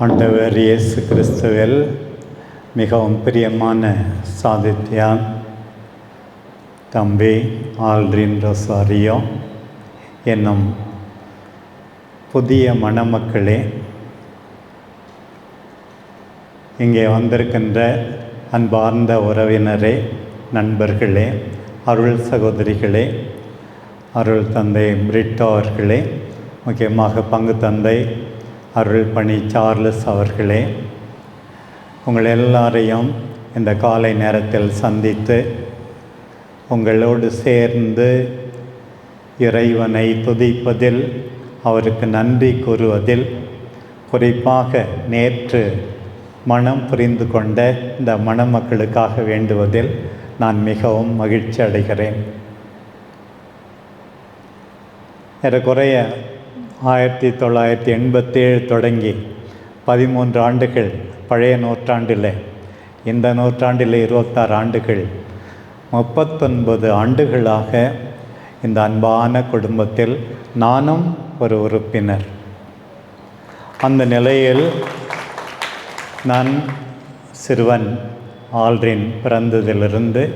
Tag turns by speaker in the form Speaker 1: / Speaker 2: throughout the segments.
Speaker 1: ஆண்டவர் இயேசு கிறிஸ்துவில் மிகவும் பிரியமான சாதித்யா தம்பி ஆல்ரின் ரொசாரியோ என்னும் புதிய மணமக்களே இங்கே வந்திருக்கின்ற அன்பார்ந்த உறவினரே நண்பர்களே அருள் சகோதரிகளே அருள் தந்தை பிரிட்டோ அவர்களே முக்கியமாக பங்கு தந்தை அருள் பணி சார்லஸ் அவர்களே உங்கள் எல்லாரையும் இந்த காலை நேரத்தில் சந்தித்து உங்களோடு சேர்ந்து இறைவனை துதிப்பதில் அவருக்கு நன்றி கூறுவதில் குறிப்பாக நேற்று மனம் புரிந்து கொண்ட இந்த மணமக்களுக்காக வேண்டுவதில் நான் மிகவும் மகிழ்ச்சி அடைகிறேன் ஏறக்குறைய ஆயிரத்தி தொள்ளாயிரத்தி எண்பத்தேழு தொடங்கி பதிமூன்று ஆண்டுகள் பழைய நூற்றாண்டில் இந்த நூற்றாண்டில் இருபத்தாறு ஆண்டுகள். முப்பத்தொன்பது ஆண்டுகளாக இந்த அன்பான குடும்பத்தில் நானும் ஒரு உறுப்பினர். அந்த நிலையில் நான் சிறுவன் ஆல்ரின் பிறந்ததிலிருந்து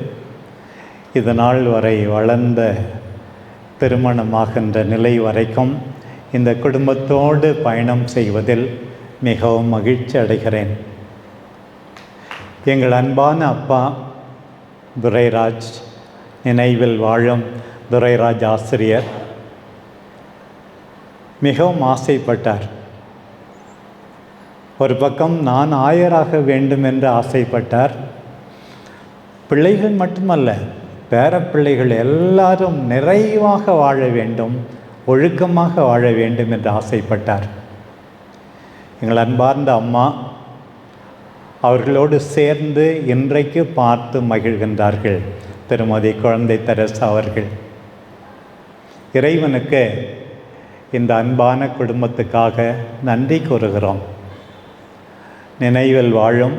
Speaker 1: இது நாள் வரை வளர்ந்த திருமணமாகின்ற நிலை வரைக்கும் இந்த குடும்பத்தோடு பயணம் செய்வதில் மிகவும் மகிழ்ச்சி அடைகிறேன். எங்கள் அன்பான அப்பா துரைராஜ் நினைவில் வாழும் துரைராஜ் ஆசிரியர் மிகவும் ஆசைப்பட்டார். ஒரு பக்கம் நான் ஆயராக வேண்டும் என்று ஆசைப்பட்டார். பிள்ளைகள் மட்டுமல்ல பேரப்பிள்ளைகள் எல்லாரும் நிறைவாக வாழ வேண்டும். ஒழுக்கமாக வாழ வேண்டும் என்று ஆசைப்பட்டார். எங்கள் அன்பார்ந்த அம்மா அவர்களோடு சேர்ந்து இன்றைக்கு பார்த்து மகிழ்கின்றார்கள் திருமதி குழந்தை தெரசா அவர்கள். இறைவனுக்கு இந்த அன்பான குடும்பத்துக்காக நன்றி கூறுகிறோம். நினைவில் வாழும்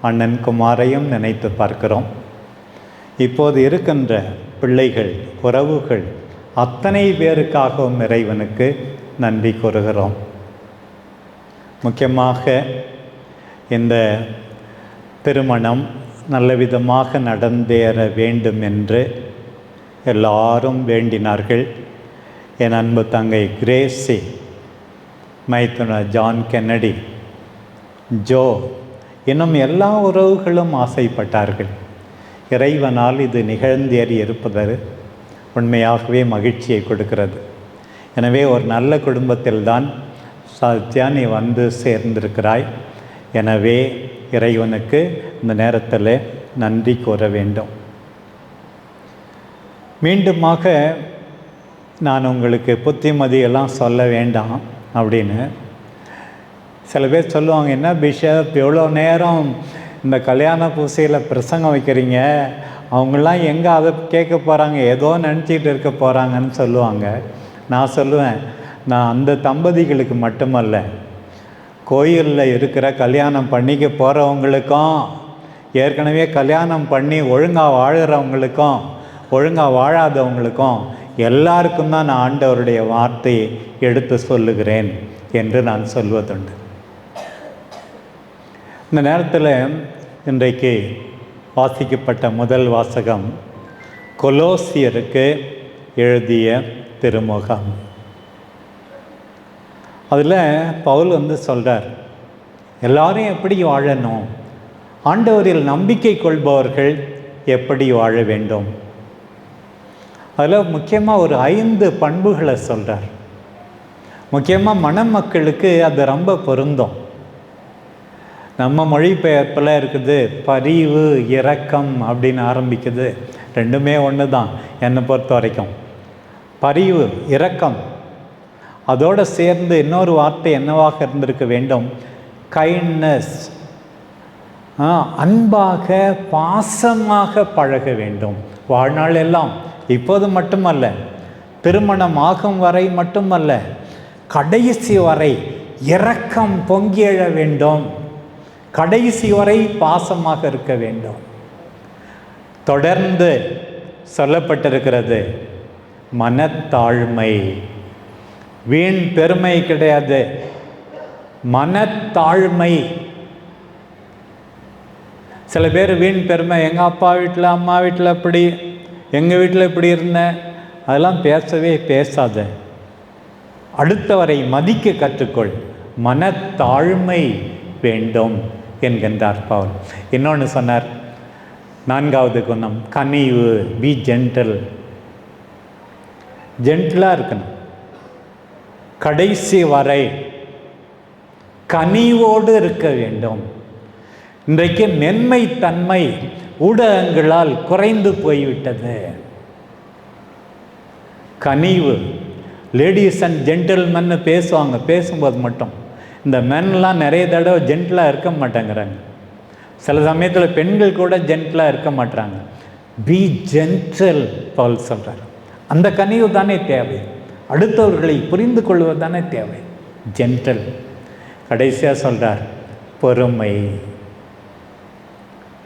Speaker 1: அண்ணன் குமாரையும் நினைத்து பார்க்கிறோம். இப்போது இருக்கின்ற பிள்ளைகள் உறவுகள் அத்தனை பேருக்காகவும் இறைவனுக்கு நன்றி கூறுகிறோம். முக்கியமாக இந்த திருமணம் நல்லவிதமாக நடந்தேற வேண்டும் என்று எல்லாரும் வேண்டினார்கள். என் அன்பு தங்கை கிரேசி மைத்துனர் ஜான் கென்னடி ஜோ இன்னும் எல்லா உறவுகளும் ஆசைப்பட்டார்கள். இறைவனால் இது நிகழ்ந்தேறி இருப்பதற்கு உண்மையாகவே மகிழ்ச்சியை கொடுக்கிறது. எனவே ஒரு நல்ல குடும்பத்தில்தான் சத்யா நீ வந்து சேர்ந்திருக்கிறாய். எனவே இறைவனுக்கு இந்த நேரத்தில் நன்றி கூற வேண்டும். மீண்டுமாக நான் உங்களுக்கு புத்திமதியெல்லாம் சொல்ல வேண்டாம் அப்படின்னு சில பேர் சொல்லுவாங்க என்ன பிஷப் எவ்வளோ நேரம் இந்த கல்யாண பூசையில் பிரசங்கம் வைக்கிறீங்க? அவங்களாம் எங்கே அதை கேட்க போகிறாங்க ஏதோ நினச்சிக்கிட்டு இருக்க போகிறாங்கன்னு சொல்லுவாங்க. நான் சொல்லுவேன் நான் அந்த தம்பதிகளுக்கு மட்டுமல்ல கோயிலில் இருக்கிற கல்யாணம் பண்ணிக்க போகிறவங்களுக்கும் ஏற்கனவே கல்யாணம் பண்ணி ஒழுங்காக வாழ்கிறவங்களுக்கும் ஒழுங்காக வாழாதவங்களுக்கும் எல்லாருக்கும் தான் நான் ஆண்டவருடைய வார்த்தையை எடுத்து சொல்லுகிறேன் என்று நான் சொல்வதுண்டு. இந்த நேரத்தில் இன்றைக்கு வாசிக்கப்பட்ட முதல் வாசகம் கொலோசியருக்கு எழுதிய திருமுகம். அதில் பவுல் வந்து சொல்கிறார் எல்லாரும் எப்படி வாழணும்? ஆண்டவரில் நம்பிக்கை கொள்பவர்கள் எப்படி வாழ வேண்டும்? அதில் முக்கியமாக ஒரு ஐந்து பண்புகளை சொல்கிறார் முக்கியமாக மணமக்களுக்கு அது ரொம்ப பொருந்தும். நம்ம மொழிபெயர்ப்பில் இருக்குது பரிவு இரக்கம் அப்படின்னு ஆரம்பிக்குது. ரெண்டுமே ஒன்று தான் என்னை பொறுத்த வரைக்கும். பரிவு இரக்கம். அதோடு சேர்ந்து இன்னொரு வார்த்தை என்னவாக இருந்திருக்க வேண்டும்? கைண்ட்னஸ் அன்பாக பாசமாக பழக வேண்டும். வாழ்நாள் எல்லாம். இப்போது மட்டுமல்ல திருமணம் ஆகும் வரை மட்டுமல்ல கடைசி வரை இரக்கம் பொங்கி எழ வேண்டும். கடைசி வரை பாசமாக இருக்க வேண்டும். தொடர்ந்து சொல்லப்பட்டிருக்கிறது மனத்தாழ்மை. வீண் பெருமை கிடையாது. மனத்தாழ்மை. சில பேர் வீண் பெருமை எங்கள் அப்பா வீட்டில் அம்மா வீட்டில் இப்படி எங்கள் வீட்டில் இப்படி இருந்தேன் அதெல்லாம் பேசவே பேசாத. அடுத்தவரை மதிக்க கற்றுக்கொள். மனத்தாழ்மை வேண்டும். என்கின்றார் பவுல். இன்னொன்று சொன்னார் நான்காவது குணம் கனிவு பி ஜென்டல் ஜென்டிலாக இருக்கணும். கடைசி வரை கனிவோடு இருக்க வேண்டும். இன்றைக்கு மென்மை தன்மை ஊடகங்களால் குறைந்து போய்விட்டது. கனிவு லேடிஸ் அண்ட் ஜென்டில்மென்னு பேசுவாங்க பேசும்போது மட்டும். இந்த மென்லாம் நிறைய தடவை ஜென்டிலாக இருக்க மாட்டேங்கிறாங்க. சில சமயத்தில் பெண்கள் கூட ஜென்டிலாக இருக்க மாட்டாங்க பி ஜென்டல் பவுல் சொல்கிறார் அந்த கனிவு தானே தேவை. அடுத்தவர்களை புரிந்து கொள்வது தானே தேவை. ஜென்டல் கடைசியாக சொல்கிறார் பொறுமை.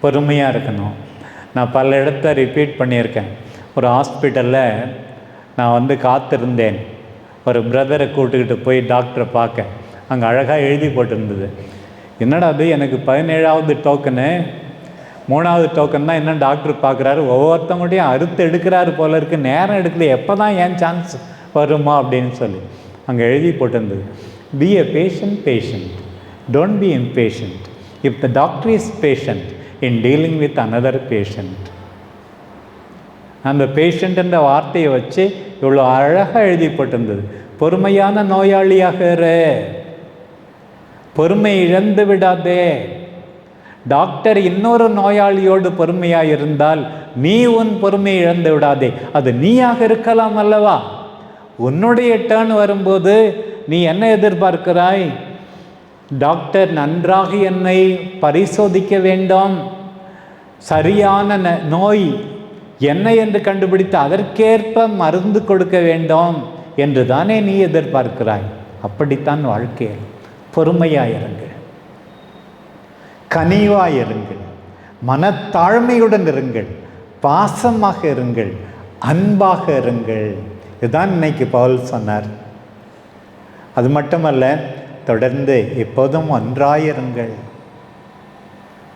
Speaker 1: பொறுமையாக இருக்கணும். நான் பல இடத்த ரிப்பீட் பண்ணியிருக்கேன். ஒரு ஹாஸ்பிட்டலில் நான் வந்து காத்திருந்தேன். ஒரு பிரதரை கூட்டுக்கிட்டு போய் டாக்டரை பார்க்க. அங்கே அழகாக எழுதி போட்டிருந்தது. என்னடா அது? எனக்கு பதினேழாவது டோக்கனு மூணாவது டோக்கன் தான் என்ன டாக்டர் பார்க்குறாரு ஒவ்வொருத்தவங்கள்டையும் அறுத்து எடுக்கிறாரு போல இருக்கு. நேரம் எடுக்கல. எப்போ தான் ஏன் சான்ஸ் வருமா அப்படின்னு சொல்லி. அங்கே எழுதி போட்டிருந்தது. Be a patient patient don't be impatient if the doctor is patient in dealing with another patient அந்த பேஷண்ட்ன்ற வார்த்தையை வச்சு இவ்வளோ அழகாக எழுதி போட்டிருந்தது. பொறுமையான நோயாளியாக பொறுமை இழந்து விடாதே. டாக்டர் இன்னொரு நோயாளியோடு பொறுமையாக இருந்தால் நீ உன் பொறுமை இழந்து விடாதே. அது நீயாக இருக்கலாம் அல்லவா? உன்னுடைய டேர்ன் வரும்போது நீ என்ன எதிர்பார்க்கிறாய்? டாக்டர் நன்றாக என்னை பரிசோதிக்க வேண்டும். சரியான ந- நோய் என்ன என்று கண்டுபிடித்து அதற்கேற்ப மருந்து கொடுக்க வேண்டும் என்று தானே நீ எதிர்பார்க்கிறாய். அப்படித்தான் வாழ்க்கையில். பொறுமையாக இறங்கள் கனிவாக கனிவாயிருங்கள் மனத்தாழ்மையுடன் இருங்கள். பாசமாக இருங்கள். அன்பாக இருங்கள். இதுதான் இன்னைக்கு பவுல் சொன்னார். அது மட்டுமல்ல தொடர்ந்து எப்போதும் ஒன்றாயிருங்கள்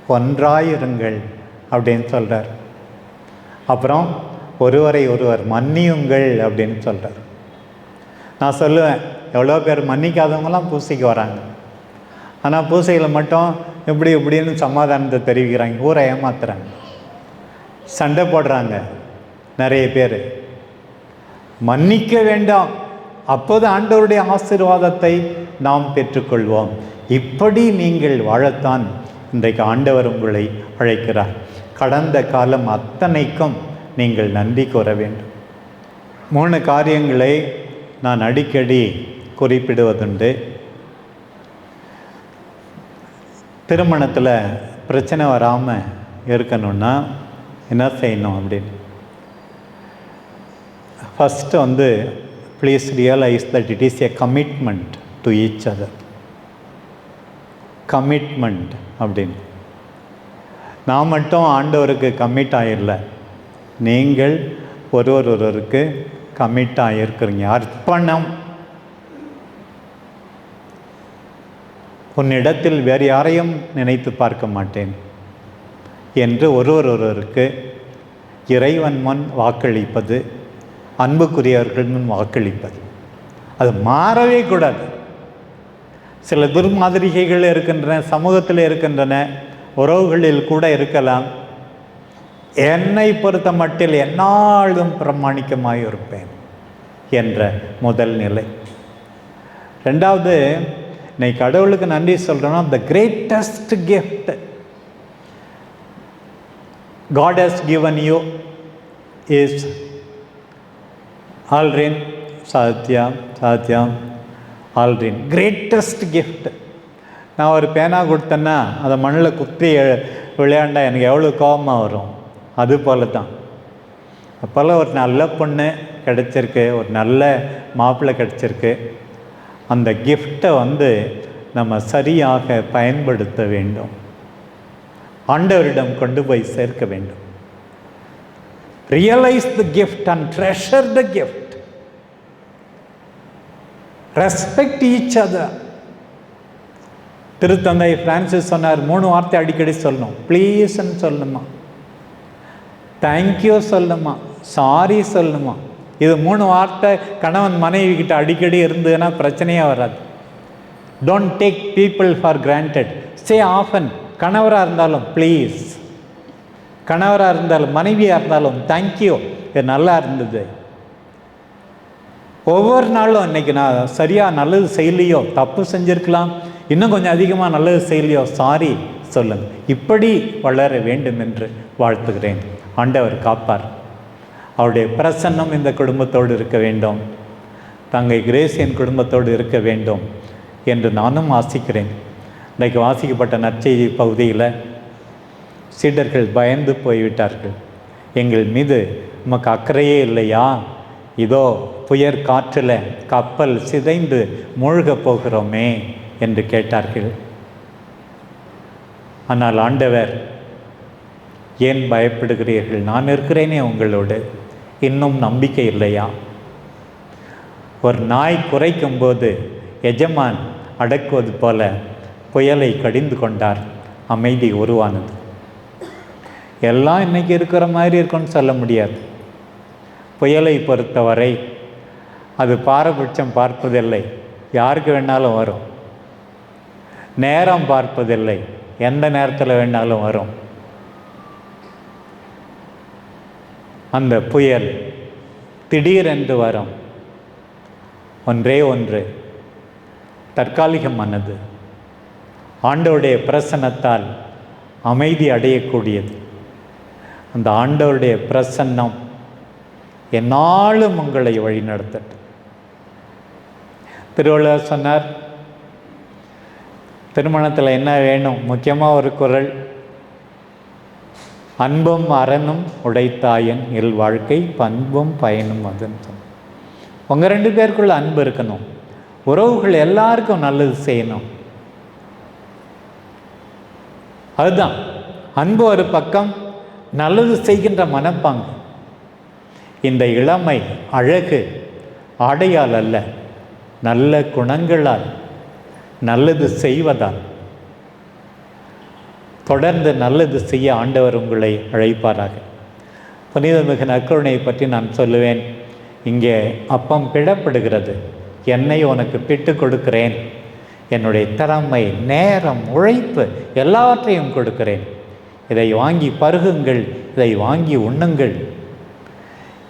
Speaker 1: ஒன்றாயிருங்கள் அப்படின்னு சொல்கிறார் அப்புறம் ஒருவரை ஒருவர் மன்னியுங்கள் அப்படின்னு சொல்கிறார் நான் சொல்லுவேன் எவ்வளோ பேர் மன்னிக்காதவங்களாம் பூசைக்கு வராங்க. ஆனால் பூசையில் மட்டும் இப்படி இப்படின்னு சமாதானத்தை தெரிவிக்கிறாங்க. ஊரை ஏமாத்துறாங்க. சண்டை போடுறாங்க நிறைய பேர். மன்னிக்க வேண்டாம். அப்போது ஆண்டவருடைய ஆசீர்வாதத்தை நாம் பெற்றுக்கொள்வோம். இப்படி நீங்கள் வாழத்தான் இன்றைக்கு ஆண்டவர் உங்களை அழைக்கிறார். கடந்த காலம் அத்தனைக்கும் நீங்கள் நன்றி கூற வேண்டும். மூணு காரியங்களை நான் அடிக்கடி குறிப்பிடுவதுண்டு. திருமணத்தில் பிரச்சனை வராமல் இருக்கணும்னா என்ன செய்யணும் அப்படின்னு? ஃபஸ்ட்டு வந்து please realise that it is a commitment to each other commitment அப்படின்னு. நான் மட்டும் ஆண்டவருக்கு கமிட் ஆகிடல நீங்கள் ஒருவர் ஒருவருக்கு கமிட் ஆகியிருக்கிறீங்க அர்ப்பணம். உன்னிடத்தில் வேறு யாரையும் நினைத்து பார்க்க மாட்டேன். என்று ஒருவர் ஒருவருக்கு இறைவன் முன் வாக்களிப்பது அன்புக்குரியவர்கள் முன் வாக்களிப்பது. அது மாறவே கூடாது. சில துர்மாதிரிகைகள் இருக்கின்றன சமூகத்தில் இருக்கின்றன உறவுகளில் கூட இருக்கலாம். என்னை பொறுத்த மட்டில் என்னாலும் பிரமாணிக்கமாக இருப்பேன் என்ற முதல் நிலை. ரெண்டாவது இன்னைக்கு கடவுளுக்கு நன்றி சொல்கிறோன்னா the greatest gift God has given you is Aldrin Satya, Satya, ஆல்ரின் கிரேட்டஸ்ட் கிஃப்ட் நான் ஒரு பேனா கொடுத்தேன்னா அதை மண்ணில் குத்தி விளையாண்டா எனக்கு எவ்வளோ கோபமாக வரும். அது போல தான் அப்போல்லாம் ஒரு நல்ல பொண்ணு கிடச்சிருக்கு ஒரு நல்ல மாப்பிள்ளை கிடச்சிருக்கு. அந்த கிஃப்டை வந்து நம்ம சரியாக பயன்படுத்த வேண்டும். ஆண்டவரிடம் கொண்டு போய் சேர்க்க வேண்டும். Realise the gift and treasure the gift respect each other திருத்தந்தை பிரான்சிஸ் சொன்னார் மூணு வார்த்தை அடிக்கடி சொல்லணும். ப்ளீஸ்ன்னு சொல்லணுமா? தேங்க்யூ சொல்லணுமா? சாரி சொல்லணுமா? இது மூணு வார்த்தை கணவன் மனைவி கிட்ட அடிக்கடி இருந்ததுன்னா பிரச்சனையே வராது. Don't take people for granted say often கணவராக இருந்தாலும் ப்ளீஸ் கணவராக இருந்தாலும் மனைவியாக இருந்தாலும் தேங்க்யூ இது நல்லா இருந்தது. ஒவ்வொரு நாளும் இன்னைக்கு நான் சரியாக நல்லது செய்யலையோ தப்பு செஞ்சுருக்கலாம். இன்னும் கொஞ்சம் அதிகமாக நல்லது செய்யலையோ சாரி சொல்லுங்கள் இப்படி வளர வேண்டும் என்று வாழ்த்துகிறேன். ஆண்டவர் காப்பார். அவருடைய பிரசன்னம் இந்த குடும்பத்தோடு இருக்க வேண்டும். தங்கை என் குடும்பத்தோடு இருக்க வேண்டும் என்று நானும் ஆசிக்கிறேன். இன்றைக்கு வாசிக்கப்பட்ட நற்செய்தி பகுதியில் சீடர்கள் பயந்து போய்விட்டார்கள். எங்கள் மீது உமக்கு அக்கறையே இல்லையா? இதோ புயற் காற்றில் கப்பல் சிதைந்து மூழ்கப் போகிறோமே என்று கேட்டார்கள். ஆனால் ஆண்டவர் ஏன் பயப்படுகிறீர்கள்? நான் இருக்கிறேனே உங்களோடு. இன்னும் நம்பிக்கை இல்லையா? ஒரு நாய் குறைக்கும் போது எஜமான் அடக்குவது போல புயலை கடிந்து கொண்டார். அமைதி உருவானது. எல்லாம் இன்னைக்கு இருக்கிற மாதிரி இருக்கும்னு சொல்ல முடியாது. புயலை பொறுத்தவரை அது பாரபட்சம் பார்ப்பதில்லை. யாருக்கு வேணாலும் வரும். நேரம் பார்ப்பதில்லை. எந்த நேரத்தில் வேணாலும் வரும். அந்த புயல் திடீரென்று வரும். ஒன்றே ஒன்று தற்காலிகமானது. ஆண்டவருடைய பிரசன்னத்தால் அமைதி அடையக்கூடியது. அந்த ஆண்டவருடைய பிரசன்னம் என்னாலும் உங்களை வழிநடத்தட்டும். திருவள்ளுவர் சொன்னார் திருமணத்தில் என்ன வேணும்? முக்கியமாக ஒரு குரல். அன்பும் அறனும் உடைத்தாயன் இல் வாழ்க்கை பண்பும் பயனும் அதுன்னு உங்கள் ரெண்டு பேருக்குள்ள அன்பு இருக்கணும். உறவுகள் எல்லாருக்கும் நல்லது செய்யணும். அதுதான். அன்பு ஒரு பக்கம் நல்லது செய்கின்ற மனப்பாங்கு. இந்த இளமை அழகு ஆடையால் அல்ல நல்ல குணங்களால் நல்லது செய்வதால். தொடர்ந்து நல்லது செய்ய ஆண்டவர் உங்களை அழைப்பாராக. புனிதமிகு நற்கருணையை பற்றி நான் சொல்லுவேன். இங்கே அப்பம் பிடப்படுகிறது என்னை உனக்கு பிட்டு கொடுக்கிறேன். என்னுடைய திறமை நேரம் உழைப்பு எல்லாவற்றையும் கொடுக்கிறேன். இதை வாங்கி பருகுங்கள் இதை வாங்கி உண்ணுங்கள்.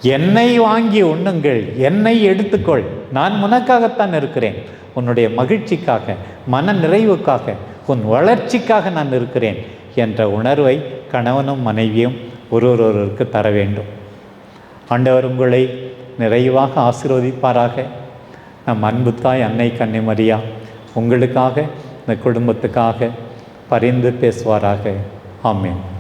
Speaker 1: என்னை வாங்கி உண்ணுங்கள் என்னை எடுத்துக்கொள். நான் உனக்காகத்தான் இருக்கிறேன். உன்னுடைய மகிழ்ச்சிக்காக மன நிறைவுக்காக உன் வளர்ச்சிக்காக நான் இருக்கிறேன் என்ற உணர்வை கணவனும் மனைவியும் ஒருவரொருவருக்கு தர வேண்டும். ஆண்டவர் உங்களை நிறைவாக ஆசீர்வதிப்பாராக. நம் அன்பு தாய் அன்னை கன்னிமரியா உங்களுக்காக இந்த குடும்பத்துக்காக பரிந்து பேசுவாராக. ஆமேன்.